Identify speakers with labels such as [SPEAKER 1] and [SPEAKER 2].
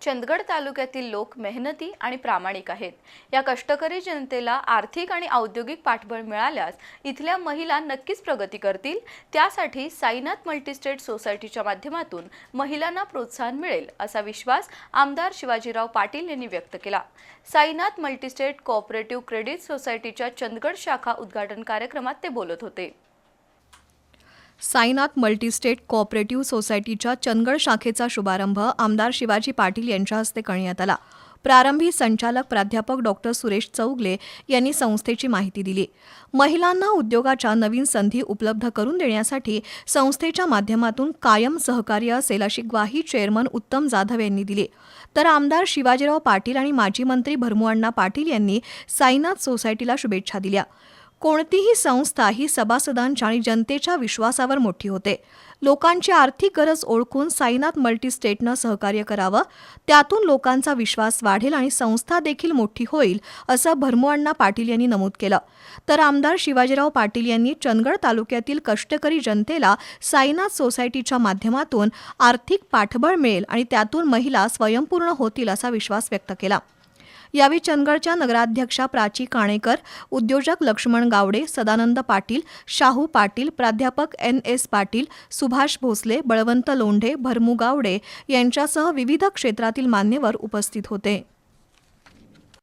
[SPEAKER 1] चंदगड तालुक्यातील लोक मेहनती आणि प्रामाणिक आहेत. या कष्टकरी जनतेला आर्थिक आणि औद्योगिक पाठबळ मिळाल्यास इथल्या महिला नक्कीच प्रगती करतील. त्यासाठी साईनाथ मल्टीस्टेट सोसायटीच्या माध्यमातून महिलांना प्रोत्साहन मिळेल असा विश्वास आमदार शिवाजीराव पाटील यांनी व्यक्त केला. साईनाथ मल्टीस्टेट कोऑपरेटिव्ह क्रेडिट सोसायटीच्या चंदगड शाखा उद्घाटन कार्यक्रमात ते बोलत होते.
[SPEAKER 2] साईनाथ मल्टीस्टेट कोऑपरेटिव्ह सोसायटीच्या चंदगड शाखेचा शुभारंभ आमदार शिवाजी पाटील यांच्या हस्ते करण्यात आला. प्रारंभी संचालक प्राध्यापक डॉक्टर सुरेश चौगले यांनी संस्थेची माहिती दिली. महिलांना उद्योगाच्या नवीन संधी उपलब्ध करून देण्यासाठी संस्थेच्या माध्यमातून कायम सहकार्य असेल अशी ग्वाही चेअरमन उत्तम जाधव यांनी दिली. तर आमदार शिवाजीराव पाटील आणि माजी मंत्री भरमुअण्णा पाटील यांनी साईनाथ सोसायटीला शुभेच्छा दिल्या. कोणतीही संस्था ही सभासदांच्या आणि जनतेच्या विश्वासावर मोठी होते. लोकांची आर्थिक गरज ओळखून साईनाथ मल्टीस्टेटनं सहकार्य करावं त्यातून लोकांचा विश्वास वाढेल आणि संस्था देखील मोठी होईल असं भरमुअण्णा पाटील यांनी नमूद केलं. तर आमदार शिवाजीराव पाटील यांनी चंदगड तालुक्यातील कष्टकरी जनतेला साईनाथ सोसायटीच्या माध्यमातून आर्थिक पाठबळ मिळेल आणि त्यातून महिला स्वयंपूर्ण होतील असा विश्वास व्यक्त केला. यावेळी चंदगडच्या नगराध्यक्षा प्राची काणेकर उद्योजक लक्ष्मण गावडे सदानंद पाटील शाहू पाटील प्राध्यापक एन एस पाटील सुभाष भोसले बळवंत लोंढे भरमू गावडे यांच्यासह विविध क्षेत्रातील मान्यवर उपस्थित होते.